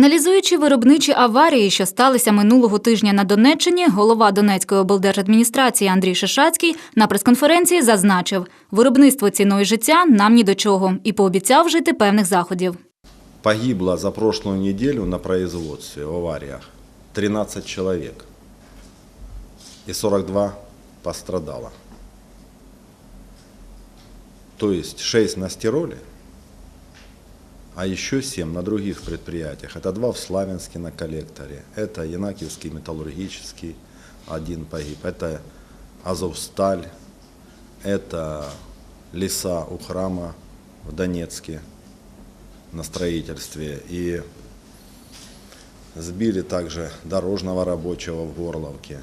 Аналізуючи виробничі аварії, що сталися минулого тижня на Донеччині, голова Донецької облдержадміністрації Андрій Шишацький на прес-конференції зазначив, виробництво ціною життя нам ні до чого і пообіцяв вжити певних заходів. Погибло за прошлую неделю на производстве в авариях 13 человек и 42 пострадало. То есть 6 на стироле, а еще 7 на других предприятиях. Это два в Славянске на коллекторе, это Янакиевский металлургический, один погиб, это Азовсталь, это леса у храма в Донецке на строительстве. И сбили также дорожного рабочего в Горловке,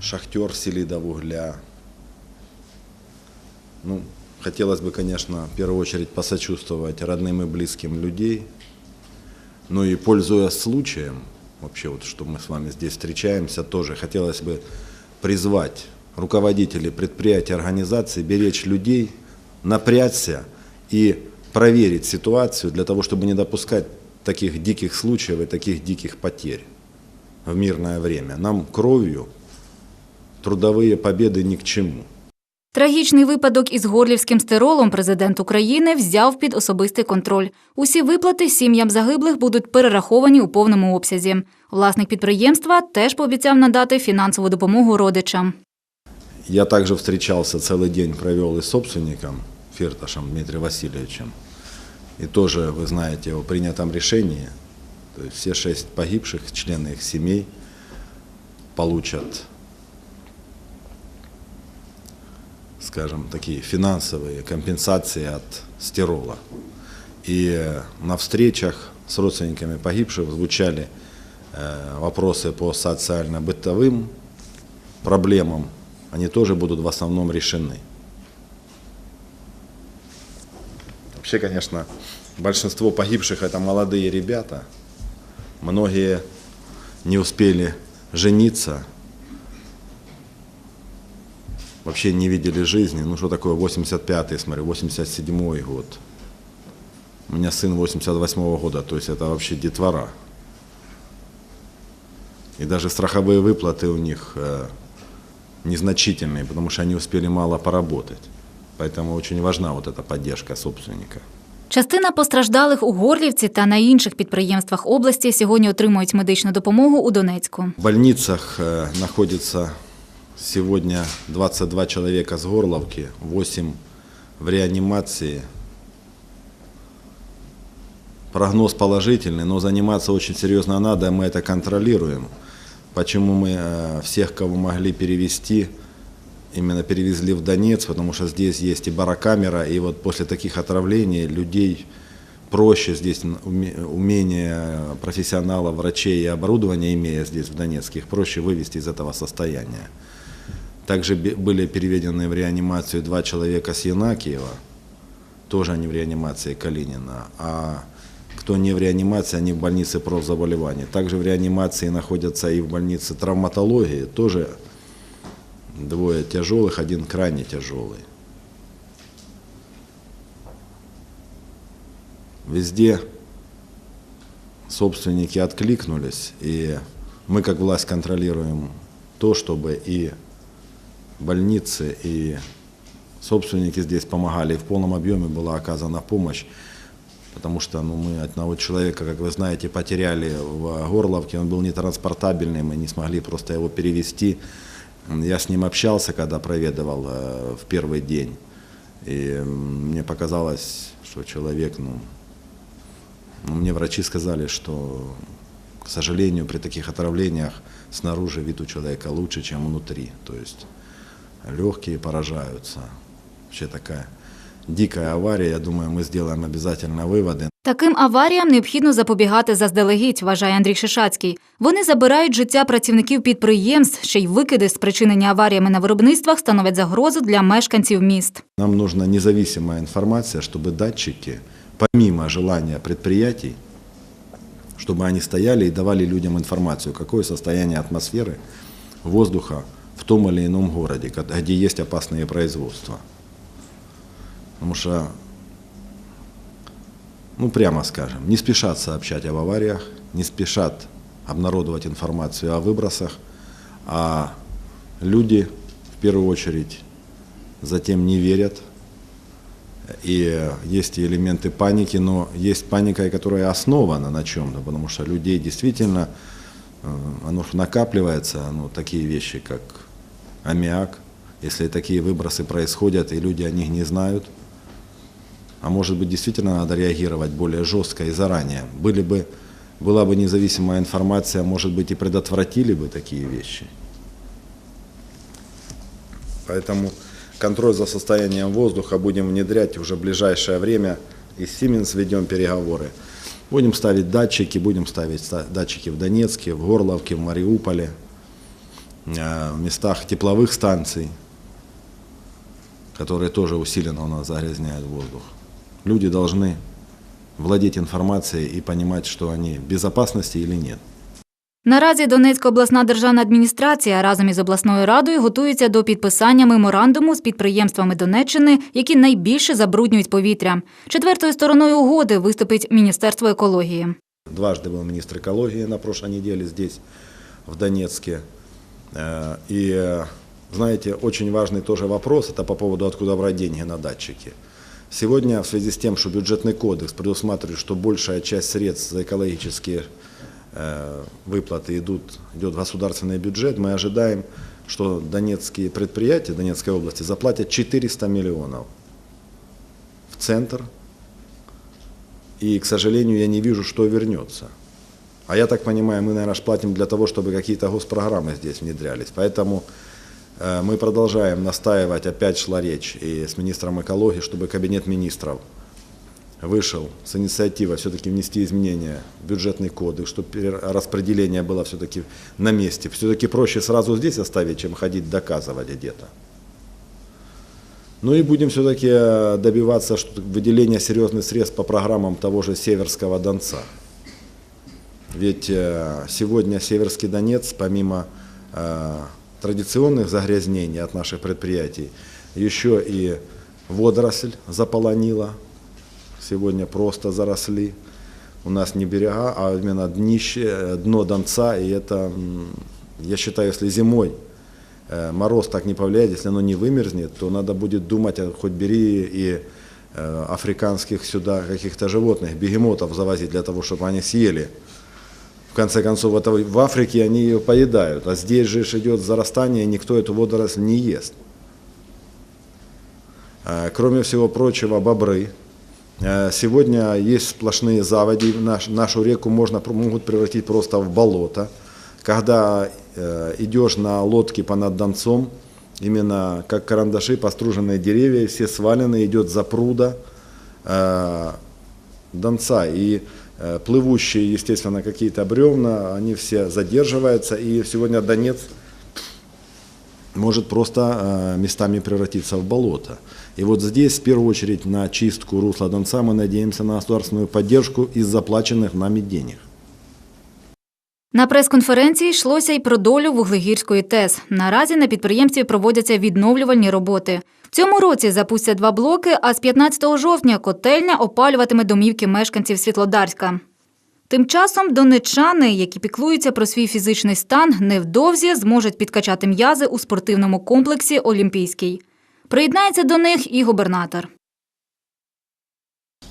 шахтер Селидов угля. Ну, хотелось бы, конечно, в первую очередь посочувствовать родным и близким людей. Ну и пользуясь случаем, вообще вот что мы с вами здесь встречаемся, тоже хотелось бы призвать руководителей предприятий, организаций беречь людей, напрячься и проверить ситуацию для того, чтобы не допускать таких диких случаев и таких диких потерь в мирное время. Нам кровью трудовые победы ни к чему. Трагічний випадок із горлівським стиролом президент України взяв під особистий контроль. Усі виплати сім'ям загиблих будуть перераховані у повному обсязі. Власник підприємства теж пообіцяв надати фінансову допомогу родичам. Я также встречался целый день, провел и с собственником Фирташем Дмитрием Васильевичем. И тоже, вы знаете, о принятом решении, то есть все шесть погибших, члены их семей, получат, скажем, такие финансовые компенсации от стирола. И на встречах с родственниками погибших звучали э, вопросы по социально-бытовым проблемам, они тоже будут в основном решены. Вообще, конечно, большинство погибших это молодые ребята. Многие не успели жениться, вообще не видели жизни. Ну что такое 85-й, смотрю, 87-й год. У меня сын 88-го года, то есть это вообще детвора. И даже страховые выплаты у них э, незначительные, потому что они успели мало поработать. Поэтому очень важна вот эта поддержка собственника. Частина постраждалих у Горлівці та на інших підприємствах області сьогодні отримують медичну допомогу у Донецьку. В больницах э, находится сегодня 22 человека с Горловки, 8 в реанимации. Прогноз положительный, но заниматься очень серьезно надо, мы это контролируем. Почему мы э, всех, кого могли перевести, именно перевезли в Донец, потому что здесь есть и барокамера, и вот после таких отравлений людей проще здесь уме- умение профессионалов, врачей и оборудования, имея здесь в Донецке, их проще вывести из этого состояния. Также были переведены в реанимацию два человека с Янакиева, тоже они в реанимации Калинина, а кто не в реанимации, они в больнице профзаболеваний. Также в реанимации находятся и в больнице травматологии, тоже двое тяжелых, один крайне тяжелый. Везде собственники откликнулись, и мы как власть контролируем то, чтобы и больницы, и собственники здесь помогали, и в полном объеме была оказана помощь, потому что ну, мы одного человека, как вы знаете, потеряли в Горловке, он был нетранспортабельный, мы не смогли просто его перевести. Я с ним общался, когда проведывал э, в первый день, и мне показалось, что человек, ну, ну, мне врачи сказали, что, к сожалению, при таких отравлениях снаружи вид у человека лучше, чем внутри. То есть легкие поражаются. Вообще такая дикая авария. Я думаю, мы сделаем обязательно выводы. Таким аваріям необхідно запобігати заздалегідь, вважає Андрій Шишацький. Вони забирають життя працівників підприємств, ще й викиди, спричинені аваріями на виробництвах, становлять загрозу для мешканців міст. Нам нужна независимая информация, чтобы датчики, помимо желания предприятий, чтобы они стояли и давали людям информацию, какое состояние атмосферы, воздуха В том или ином городе, где есть опасные производства. Потому что ну прямо скажем, не спешат сообщать об авариях, не спешат обнародовать информацию о выбросах, а люди в первую очередь затем не верят. И есть и элементы паники, но есть паника, которая основана на чем-то, потому что людей действительно, оно ж накапливается, ну, такие вещи, как аммиак, если такие выбросы происходят, и люди о них не знают, а может быть действительно надо реагировать более жестко и заранее. Были бы, была бы независимая информация, может быть и предотвратили бы такие вещи. Поэтому контроль за состоянием воздуха будем внедрять уже в ближайшее время. И с Siemens ведем переговоры. Будем ставить датчики, будем ставить ста- датчики в Донецке, в Горловке, в Мариуполе, э, в местах тепловых станций, которые тоже усиленно у нас загрязняют воздух. Люди должны владеть информацией и понимать, что они в безопасности или нет. Наразі Донецька обласна державна адміністрація разом із обласною радою готується до підписання меморандуму з підприємствами Донеччини, які найбільше забруднюють повітря. Четвертою стороною угоди виступить Міністерство екології. Дважды был министр экологии на прошлой неделе здесь, в Донецке. Э, И, э, знаете, очень важный тоже вопрос, это по поводу, откуда брать деньги на датчики. Сегодня, в связи с тем, что бюджетный кодекс предусматривает, что большая часть средств за экологические э, выплаты идут, идет в государственный бюджет, мы ожидаем, что донецкие предприятия Донецкой области заплатят 400 миллионов в центр и, к сожалению, я не вижу, что вернется. А я так понимаю, мы, наверное, платим для того, чтобы какие-то госпрограммы здесь внедрялись. Поэтому э, мы продолжаем настаивать, опять шла речь и с министром экологии, чтобы кабинет министров вышел с инициативой все-таки внести изменения в бюджетный кодекс, чтобы распределение было все-таки на месте. Все-таки проще сразу здесь оставить, чем ходить доказывать где-то. Ну и будем все-таки э, добиваться выделения серьезных средств по программам того же Северского Донца. Ведь э, сегодня Северский Донец, помимо э, традиционных загрязнений от наших предприятий, еще и водоросль заполонила. Сегодня просто заросли. У нас не берега, а именно днище, э, дно Донца. И это, я считаю, если зимой э, мороз так не повлияет, если оно не вымерзнет, то надо будет думать, а хоть бери и э, африканских сюда каких-то животных, бегемотов завозить для того, чтобы они съели. В конце концов, это в Африке они ее поедают, а здесь же идет зарастание, никто эту водоросль не ест. Кроме всего прочего, бобры. Э, Сегодня есть сплошные заводи, Наш- нашу реку можно, могут превратить просто в болото. Когда э, идешь на лодке понад Донцом, именно как карандаши, поструженные деревья, все свалены, идет запруда э, Донца. И плывущие, естественно, какие-то бревна, они все задерживаются. И сегодня Донец может просто э, местами превратиться в болото. И вот здесь, в первую очередь, на чистку русла Донца мы надеемся на государственную поддержку из заплаченных нами денег. На прес-конференції йшлося й про долю вуглегірської ТЕС. Наразі на підприємстві проводяться відновлювальні роботи. В цьому році запустять два блоки, а з 15 жовтня котельня опалюватиме домівки мешканців Світлодарська. Тим часом донеччани, які піклуються про свій фізичний стан, невдовзі зможуть підкачати м'язи у спортивному комплексі Олімпійський. Приєднається до них і губернатор.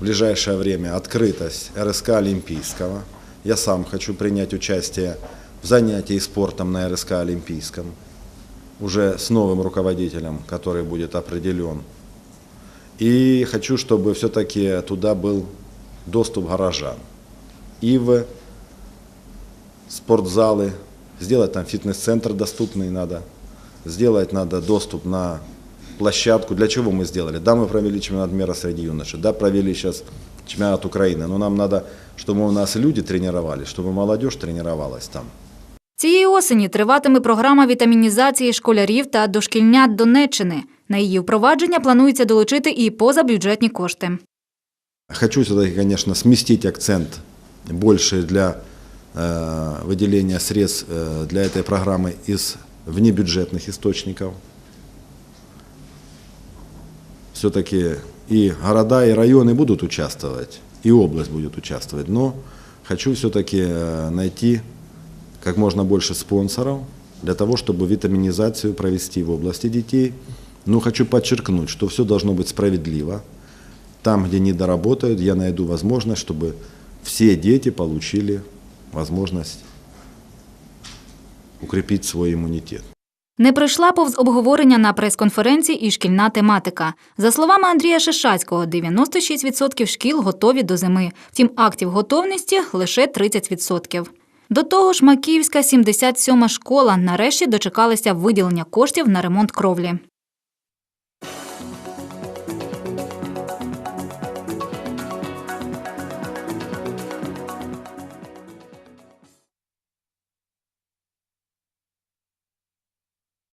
В ближайшее время открытость РСК Олимпийского. Я сам хочу принять участие в занятии спортом на РСК Олимпийском. Уже с новым руководителем, который будет определен. И хочу, чтобы все-таки туда был доступ горожан. И в спортзалы, сделать там фитнес-центр доступный надо, сделать надо доступ на площадку. Для чего мы сделали? Да, мы провели чемпионат мира среди юношей, да, провели сейчас чемпионат Украины, но нам надо, чтобы у нас люди тренировались, чтобы молодежь тренировалась там. Цієї осені триватиме програма вітамінізації школярів та дошкільнят Донеччини. На її впровадження планується долучити і позабюджетні кошти. Хочу все-таки, конечно, сместить акцент больше для э, выделения средств э, для этой программы из внебюджетных источников. Все-таки и города, и районы будут участвовать и область будет участвовать. Но хочу все-таки найти как можно больше спонсоров для того, чтобы витаминизацию провести в области детей. Но хочу подчеркнуть, что все должно быть справедливо. Там, где не доработают, я найду возможность, чтобы все дети получили возможность укрепить свой иммунитет. Не пройшла повз обговорення на прес-конференції і шкільна тематика. За словами Андрія Шишацького, 96% шкіл готові до зими. Втім, актів готовності лише 30%. До того ж, Макіївська 77-ма школа нарешті дочекалася виділення коштів на ремонт кровлі.